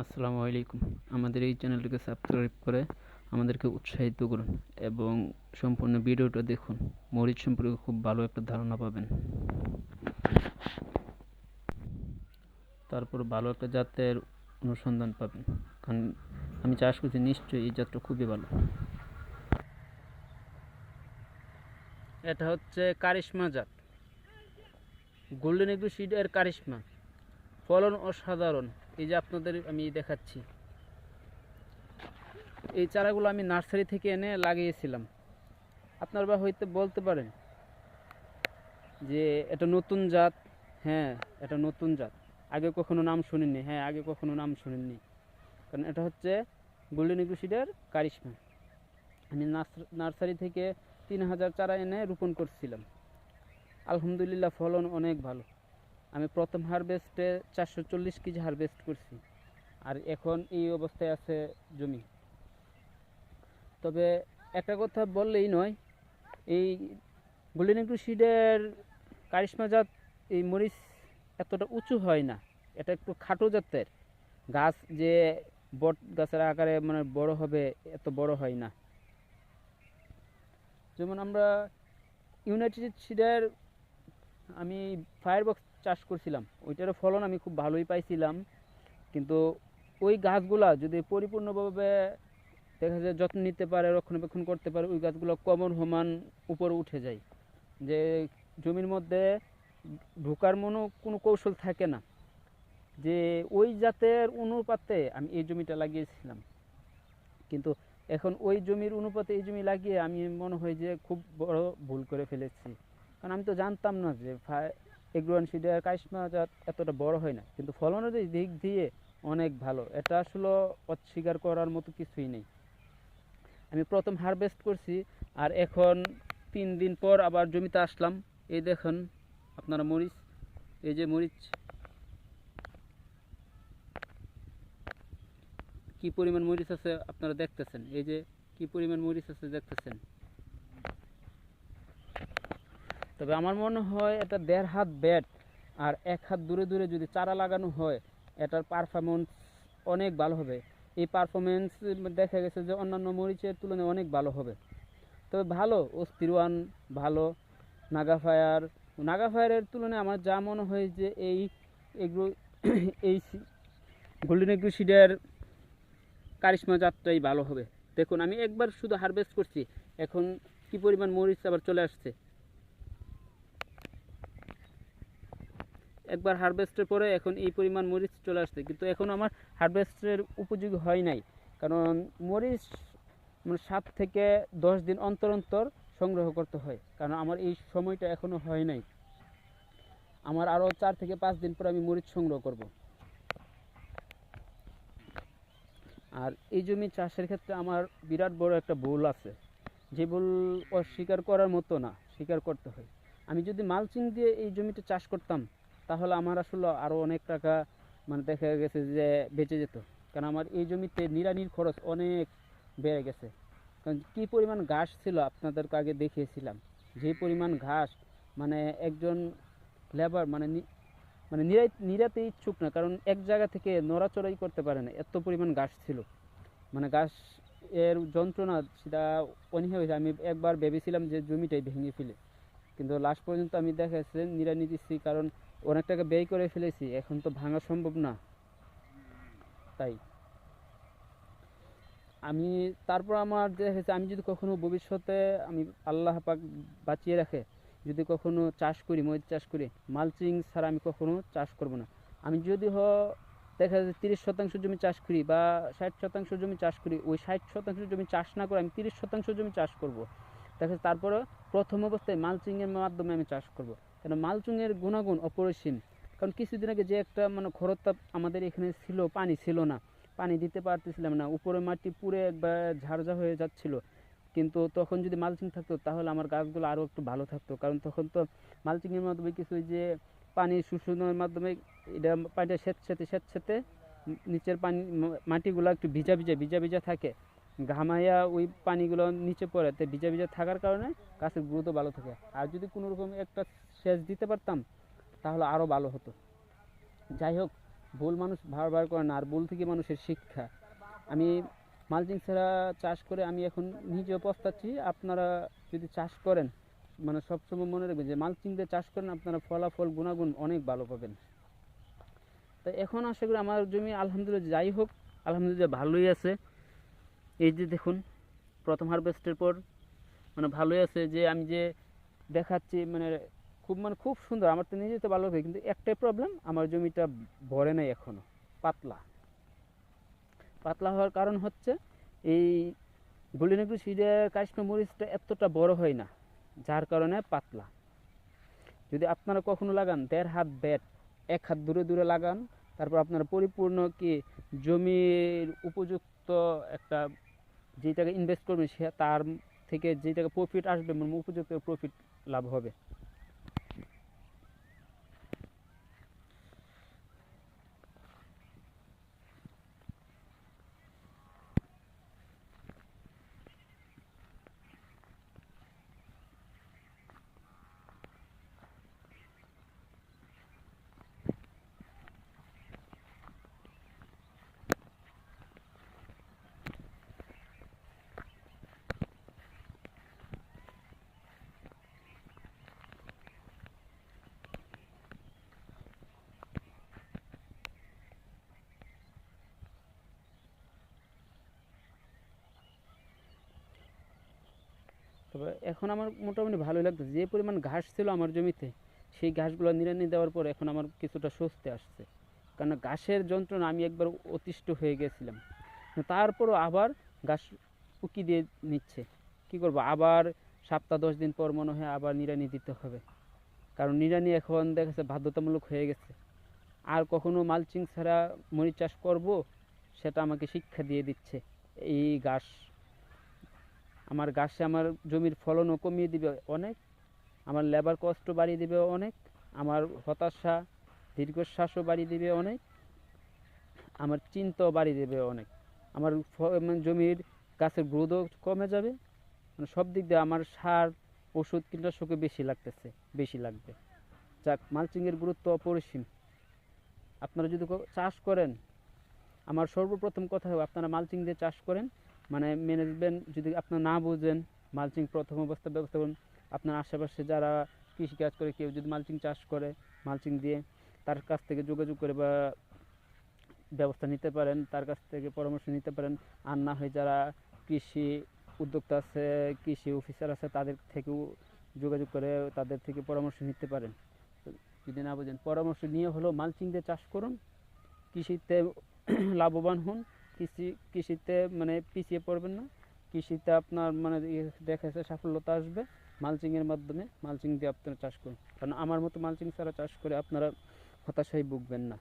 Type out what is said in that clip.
আসসালামু আলাইকুম। আমাদের এই চ্যানেলটিকে সাবস্ক্রাইব করে আমাদেরকে উৎসাহিত করুন এবং সম্পূর্ণ ভিডিওটা দেখুন। মরিচ সম্পর্কে খুব ভালো একটা ধারণা পাবেন। তারপর ভালো একটা জাতের অনুসন্ধান পাবেন। কারণ আমি চাষ করছি, নিশ্চয়ই এই জাতটা খুবই ভালো। এটা হচ্ছে কারিশমা জাত। গোল্ডেন এগ্রো সিড এর কারিশমা। ফলন অসাধারণ। এই যে আপনাদের আমি দেখাচ্ছি। এই চারাগুলো আমি নার্সারি থেকে এনে লাগিয়েছিলাম। আপনারা হয়তো বলতে পারেন যে এটা নতুন জাত। হ্যাঁ এটা নতুন জাত। আগে কখনো নাম শুনেননি হ্যাঁ আগে কখনো নাম শুনেননি কারণ এটা হচ্ছে গোল্ডেন ইগ্রুসিডের কারিশমা। আমি নার্স- নার্সারি থেকে তিন হাজার চারা এনে রোপণ করছিলাম। আলহামদুলিল্লাহ ফলন অনেক ভালো। আমি প্রথম হারভেস্টে চারশো চল্লিশ কেজি হারভেস্ট করছি। আর এখন এই অবস্থায় আছে জমি। তবে একটা কথা বললেই নয়, এই গোল্ডেন সিডের কারিশমা জাত এই মরিচ এতটা উঁচু হয় না, এটা একটু খাটো জাতের। গাছ যে বট গাছের আকারে মানে বড় হবে, এত বড় হয় না। যেমন আমরা ইউনাইটেড সিডের আমি ফায়ারবক্স চাষ করছিলাম। ওইটারও ফলন আমি খুব ভালোই পাইছিলাম। কিন্তু ওই গাছগুলা যদি পরিপূর্ণভাবে দেখা যায় যত্ন নিতে পারে, রক্ষণাবেক্ষণ করতে পারে, ওই গাছগুলো কমন সমান উপরে উঠে যায়। যে জমির মধ্যে ঢোকার মনো কোনো কৌশল থাকে না। যে ওই জাতের অনুপাতে আমি এই জমিটা লাগিয়েছিলাম। কিন্তু এখন ওই জমির অনুপাতে এই জমি লাগিয়ে আমি মনে হয় যে খুব বড় ভুল করে ফেলেছি। কারণ আমি তো জানতাম না যে এগ্রোয়ান সিডের কাশমা জাত এতটা বড় হয় না। কিন্তু ফলনের দিক দিয়ে অনেক ভালো। এটা আসলে অস্বীকার করার মতো কিছুই নেই। আমি প্রথম হারভেস্ট করছি আর এখন তিন দিন পর আবার জমিতে আসলাম। এই দেখুন আপনারা মরিচ, এই যে মরিচ। কি পরিমাণ মরিচ আছে আপনারা দেখতেছেন? এই যে কি পরিমাণ মরিচ আছে দেখতেছেন? তবে আমার মনে হয় এটা দেড় হাত ব্যাট আর এক হাত দূরে দূরে যদি চারা লাগানো হয়, এটার পারফরমেন্স অনেক ভালো হবে। এই পারফরমেন্স দেখা গেছে যে অন্যান্য মরিচের তুলনায় অনেক ভালো হবে। তবে ভালো অস্থিরওয়ান ভালো নাগাফায়ার নাগাফায়ারের তুলনায় আমার যা মনে হয় যে এই এগ্রো, এই গোল্ডেন এগ্রো সিডের কারিশমা জাতটাই ভালো হবে। দেখুন, আমি একবার শুধু হারভেস্ট করছি, এখন কি পরিমাণ মরিচ আবার চলে আসছে? একবার হারভেস্টের পরে এখন এই পরিমাণ মরিচ চলে আসছে। কিন্তু এখন আমার হারভেস্টের উপযোগী হয় নাই। কারণ মরিচ মানে সাত থেকে দশ দিন অন্তর অন্তর সংগ্রহ করতে হয়। কারণ আমার এই সময়টা এখনও হয় নাই। আমার আরও চার থেকে পাঁচ দিন পর আমি মরিচ সংগ্রহ করব। আর এই জমি চাষের ক্ষেত্রে আমার বিরাট বড় একটা ভুল আছে। যে ভুল অস্বীকার করার মতো না, স্বীকার করতে হয়। আমি যদি মালচিং দিয়ে এই জমিটা চাষ করতাম তাহলে আমার আসলে আরও অনেক টাকা মানে দেখা গেছে যে বেঁচে যেত। কারণ আমার এই জমিতে নিড়ানির খরচ অনেক বেড়ে গেছে। কারণ কী পরিমাণ ঘাস ছিল আপনাদেরকে আগে দেখিয়েছিলাম। যে পরিমাণ ঘাস মানে একজন লেবার মানে মানে নিরাই নিরাতে ইচ্ছুক না। কারণ এক জায়গা থেকে নড়াচড়াই করতে পারে না। এত পরিমাণ ঘাস ছিল। মানে ঘাস এর যন্ত্রণা সেটা অনীহা হয়েছে। আমি একবার ভেবেছিলাম যে জমিটাই ভেঙে ফেলে। কিন্তু লাস্ট পর্যন্ত আমি দেখা যাচ্ছে নিড়ানি দিচ্ছি কারণ অনেক টাকা ব্যয় করে ফেলেছি, এখন তো ভাঙা সম্ভব না। তাই। আমি তারপর আমার দেখা যাচ্ছে আমি যদি কখনো ভবিষ্যতে আমি আল্লাহ পাক বাঁচিয়ে রাখে, যদি কখনো চাষ করি, মরিচ চাষ করি, মালচিং ছাড়া আমি কখনো চাষ করব না। আমি যদি হ, দেখা যাচ্ছে তিরিশ শতাংশ জমি চাষ করি বা ষাট শতাংশ জমি চাষ করি, ওই ষাট শতাংশ জমি চাষ না করে আমি তিরিশ শতাংশ জমি চাষ করব। দেখা যাচ্ছে তারপরে প্রথম অবস্থায় মালচিংয়ের মাধ্যমে আমি চাষ করব। কেন মালচিংয়ের গুণাগুণ অপরিসীম। কারণ কিছুদিন আগে যে একটা মানে খরতাপ আমাদের এখানে ছিল, পানি ছিল না। পানি দিতে পারতেছিলাম না। উপরে মাটি পুরে একবার ঝাড়ঝা হয়ে যাচ্ছিল। কিন্তু তখন যদি মালচিং থাকতো, তাহলে আমার গাছগুলো আরও একটু ভালো থাকতো। কারণ তখন তো মালচিংয়ের মাধ্যমে কিছু যে পানি শোষণের মাধ্যমে এটা পানিটা স্যাঁতস্যাঁতে স্যাঁতস্যাঁতে নিচের পানি মাটিগুলো একটু ভিজা ভিজা ভিজা ভিজা থাকে। ঘামাইয়া ওই পানিগুলো নিচে পড়ে, তো ভিজা ভিজা থাকার কারণে গাছের গ্রোথ ভালো থাকে। আর যদি কোনো রকম একটা সেচ দিতে পারতাম, তাহলে আরও ভালো হতো। যাই হোক, ভুল মানুষ বারবার করে না, আর ভুল থেকে মানুষের শিক্ষা। আমি মালচিং ছাড়া চাষ করে আমি এখন নিজেও পস্তাচ্ছি। আপনারা যদি চাষ করেন মানে সবসময় মনে রাখবেন যে মালচিং দিয়ে চাষ করেন, আপনারা ফলাফল, গুণাগুণ অনেক ভালো পাবেন। তো এখন আশা করি আমার জমি আলহামদুলিল্লাহ যাই হোক, আলহামদুলিল্লাহ ভালোই আছে। এই যে দেখুন, প্রথম হারভেস্টের পর মানে ভালোই আছে যে আমি যে দেখাচ্ছি মানে খুব মানে খুব সুন্দর। আমার তো নিজে তো ভালো লাগে, কিন্তু একটাই প্রবলেম আমার জমিটা ভরে নাই এখনও, পাতলা। পাতলা হওয়ার কারণ হচ্ছে এই গোল্ডেন এগ্রো সিডের মরিচটা এতটা বড় হয় না, যার কারণে পাতলা। যদি আপনারা কখনো লাগান, দেড় হাত ব্যাট, এক হাত দূরে দূরে লাগান, তারপর আপনারা পরিপূর্ণ কি জমির উপযুক্ত একটা যেই টাকা ইনভেস্ট করবেন সে তার থেকে যেই টাকা প্রফিট আসবে মানে উপযুক্ত প্রফিট লাভ হবে। তবে এখন আমার মোটামুটি ভালোই লাগতেছে। যে পরিমাণ ঘাস ছিল আমার জমিতে, সেই ঘাসগুলো নিড়ানি দেওয়ার পর এখন আমার কিছুটা স্বস্তি আসছে। কারণ ঘাসের যন্ত্রণা আমি একবার অতিষ্ঠ হয়ে গেছিলাম। তারপরও আবার ঘাস উকি দিয়ে নিচ্ছে। কি করব? আবার সপ্তাহ দশ দিন পর মনে হয় আবার নিড়ানি দিতে হবে। কারণ নিড়ানি এখন দেখা যাচ্ছে বাধ্যতামূলক হয়ে গেছে। আর কখনো মালচিং ছাড়া মরিচ চাষ করব, সেটা আমাকে শিক্ষা দিয়ে দিচ্ছে। এই ঘাস আমার গাছে আমার জমির ফলনও কমিয়ে দিবে অনেক, আমার লেবার কষ্ট বাড়িয়ে দিবে অনেক, আমার হতাশা, দীর্ঘশ্বাসও বাড়িয়ে দিবে অনেক, আমার চিন্তাও বাড়িয়ে দেবে অনেক। আমার মানে জমির গাছের গ্রোথও কমে যাবে মানে সব দিক দিয়ে আমার সার, ওষুধ, কীটনাশকও বেশি লাগতেছে, বেশি লাগবে। যাক মালচিংয়ের গুরুত্ব অপরিসীম। আপনারা যদি চাষ করেন, আমার সর্বপ্রথম কথা হবে আপনারা মালচিং দিয়ে চাষ করেন মানে ম্যানেজমেন্ট যদি আপনার না বুঝেন মালচিং প্রথম অবস্থা ব্যবস্থা করুন। আপনার আশেপাশে যারা কৃষিকাজ করে, কেউ যদি মালচিং চাষ করে মালচিং দিয়ে তার কাছ থেকে যোগাযোগ করে বা ব্যবস্থা নিতে পারেন, তার কাছ থেকে পরামর্শ নিতে পারেন। আর না হয় যারা কৃষি উদ্যোক্তা আছে, কৃষি অফিসার আছে, তাদের থেকেও যোগাযোগ করে তাদের থেকে পরামর্শ নিতে পারেন। যদি না বোঝেন, পরামর্শ নিয়ে হলো মালচিং দিয়ে চাষ করুন। কৃষিতে লাভবান হন। কৃষি, কৃষিতে মানে পিছিয়ে পড়বেন না। কৃষিতে আপনার মানে দেখা যাচ্ছে সাফল্যতা আসবে মালচিংয়ের মাধ্যমে। মালচিং দিয়ে আপনারা চাষ করুন। কারণ আমার মতো মালচিং ছাড়া চাষ করে আপনারা হতাশায় ভুগবেন না।